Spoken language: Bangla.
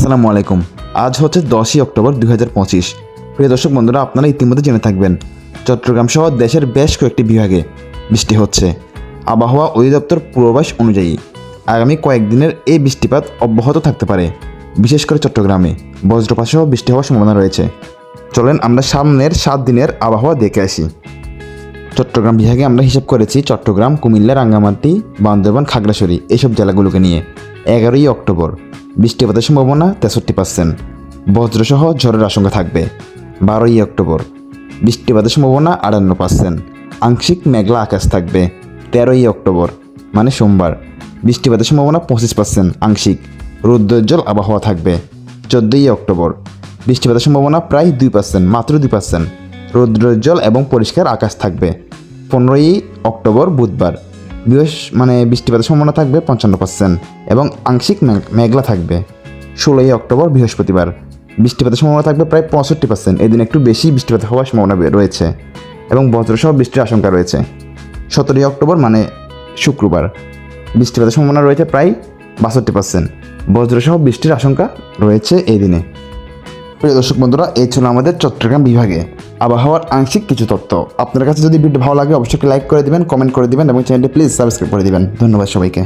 আসসালামু আলাইকুম। আজ হচ্ছে দশই অক্টোবর দুই হাজার পঁচিশ। প্রিয় দর্শক বন্ধুরা, আপনারা ইতিমধ্যে জেনে থাকবেন চট্টগ্রাম সহ দেশের বেশ কয়েকটি বিভাগে বৃষ্টি হচ্ছে। আবহাওয়া অধিদপ্তর পূর্বাভাস অনুযায়ী আগামী কয়েকদিনের এই বৃষ্টিপাত অব্যাহত থাকতে পারে, বিশেষ করে চট্টগ্রামে। বজ্রপাত সহ বৃষ্টি হওয়ার সম্ভাবনা রয়েছে। চলেন আমরা সামনের সাত দিনের আবহাওয়া দেখে আসি। চট্টগ্রাম বিভাগে আমরা হিসাব করেছি, চট্টগ্রাম, কুমিল্লা, রাঙ্গামাটি, বান্দরবান, খাগড়াছড়ি এইসব জেলাগুলোকে নিয়ে এগারোই অক্টোবর। বৃষ্টিপাতের সম্ভাবনা তেষট্টি পার্সেন্ট। বজ্রসহ ঝড়ের আশঙ্কা থাকবে। বারোই অক্টোবর। বৃষ্টিপাতের সম্ভাবনা আটান্ন পার্সেন্ট। আংশিক মেঘলা আকাশ থাকবে। তেরোই অক্টোবর মানে সোমবার। বৃষ্টিপাতের সম্ভাবনা পঁচিশ পার্সেন্ট আংশিক। রৌদ্রোজ্জ্বল আবহাওয়া থাকবে। চোদ্দোই অক্টোবর। বৃষ্টিপাতের সম্ভাবনা প্রায় দুই পার্সেন্ট, মাত্র দুই পার্সেন্ট। রৌদ্রোজ্জ্বল এবং পরিষ্কার আকাশ থাকবে। পনেরোই অক্টোবর, বুধবার। বৃহস মানে বৃষ্টিপাতের সম্ভাবনা থাকবে পঞ্চান্ন পার্সেন্ট এবং আংশিক মেঘলা থাকবে। ষোলোই অক্টোবর, বৃহস্পতিবার। বৃষ্টিপাতের সম্ভাবনা থাকবে প্রায় পঁয়ষট্টি পার্সেন্ট। এদিন একটু বেশি বৃষ্টিপাত হওয়ার সম্ভাবনা রয়েছে এবং বজ্রসহ বৃষ্টির আশঙ্কা রয়েছে। সতেরোই অক্টোবর মানে শুক্রবার। বৃষ্টিপাতের সম্ভাবনা রয়েছে প্রায় বাষট্টি পার্সেন্ট। বজ্রসহ বৃষ্টির আশঙ্কা রয়েছে এই দিনে। প্রিয় দর্শক বন্ধুরা, এই ছিল আমাদের চট্টগ্রাম বিভাগে আবহাওয়ার আংশিক কিছু তথ্য। আপনার কাছে যদি ভিডিও ভালো লাগে, অবশ্যই লাইক করে দিবেন, কমেন্ট করে দিবেন এবং চ্যানেলটি প্লিজ সাবস্ক্রাইব করে দিবেন। ধন্যবাদ সবাইকে।